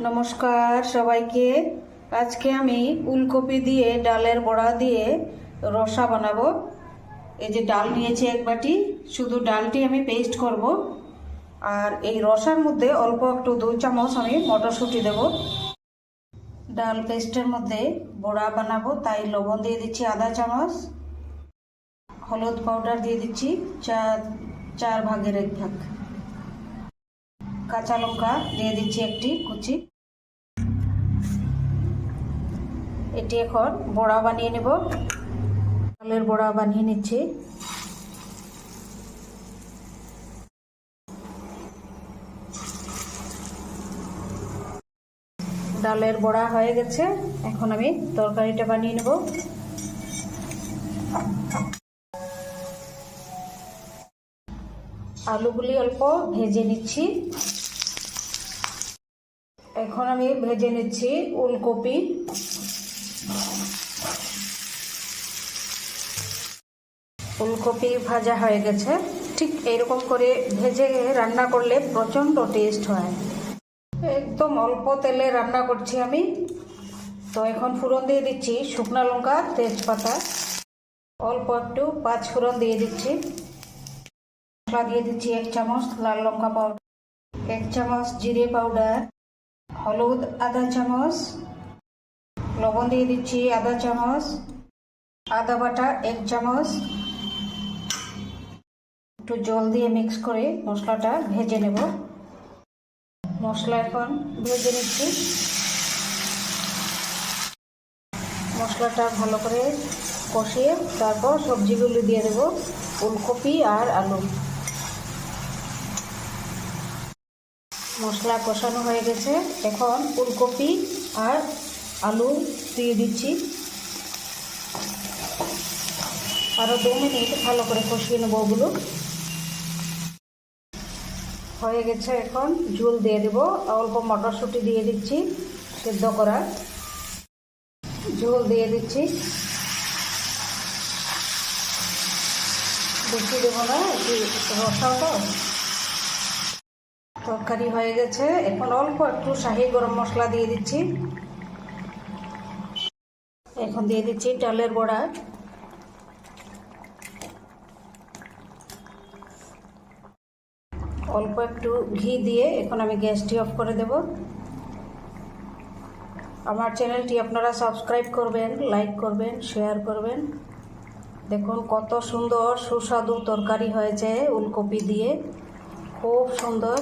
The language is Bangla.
নমস্কার সবাইকে। আজকে আমি ফুলকপি দিয়ে, ডালের বড়া দিয়ে রসা বানাবো। এই যে ডাল নিয়েছি এক বাটি, শুধু ডালটি আমি পেস্ট করব। আর এই রসার মধ্যে অল্প একটু দুই চামচ আমি মটরশুঁটি দেব। ডাল পেস্টের মধ্যে বড়া বানাবো, তাই লবণ দিয়ে দিচ্ছি আধা চামচ। হলুদ পাউডার দিয়ে দিচ্ছি চার চার ভাগের এক ভাগ। কাঁচা লঙ্কা দিয়ে দিচ্ছি একটি কুচি। এটি এখন বড়া বানিয়ে নেব। ডালের বড়া বানিয়ে নিচ্ছি। ডালের বড়া হয়ে গেছে। এখন আমি তরকারিটা বানিয়ে নেব। আলুগুলি অল্প ভেজে নিচ্ছি। এখন আমি ভেজে নিচ্ছি ওলকপি। ফুলকপি ভাজা হয়ে গেছে। ঠিক এরকম করে ভেজে রান্না করলে প্রচণ্ড টেস্ট হয়। একদম অল্প তেলে রান্না করছি আমি। তো এখন ফুরন দিয়ে দিচ্ছি শুকনো লঙ্কা, তেজপাতা। অল্প একটু পাঁচ ফোড়ন দিয়ে দিচ্ছি। মশলা দিয়ে দিচ্ছি এক চামচ লাল লঙ্কা পাউডার। এক চামচ জিরে পাউডার। হলুদ আধা চামচ, লবণ দিয়ে দিচ্ছি আধা চামচ, আদা বাটা এক চামচ। একটু জল দিয়ে মিক্স করে মশলাটা ভেজে নেব। মশলা এখন ভেজে নিচ্ছি। মশলাটা ভালো করে কষিয়ে তারপর সবজিগুলো দিয়ে দেবো। ফুলকপি আর আলু। মশলা কষানো হয়ে গেছে। এখন ফুলকপি আর আলু দিয়ে দিচ্ছি। আরও দু মিনিট ভালো করে কষিয়ে নেব ওগুলো। হয়ে গেছে এখন ঝুল দিয়ে দেব। অল্প মটরশুঁটি দিয়ে দিচ্ছি সেদ্ধ করা। ঝোল দিয়ে দিচ্ছি। বেশি দেবো না, একটু রসাও তো। তরকারি হয়ে গেছে। এখন অল্প একটু শাহি গরম মশলা দিয়ে দিচ্ছি। এখন দিয়ে দিচ্ছি ডালের বড়া। অল্প একটু ঘি দিয়ে এখন আমি গ্যাসটি অফ করে দেব। আমার চ্যানেলটি আপনারা সাবস্ক্রাইব করবেন, লাইক করবেন, শেয়ার করবেন। দেখুন কত সুন্দর সুস্বাদু তরকারি হয়েছে উলকপি দিয়ে। খুব সুন্দর।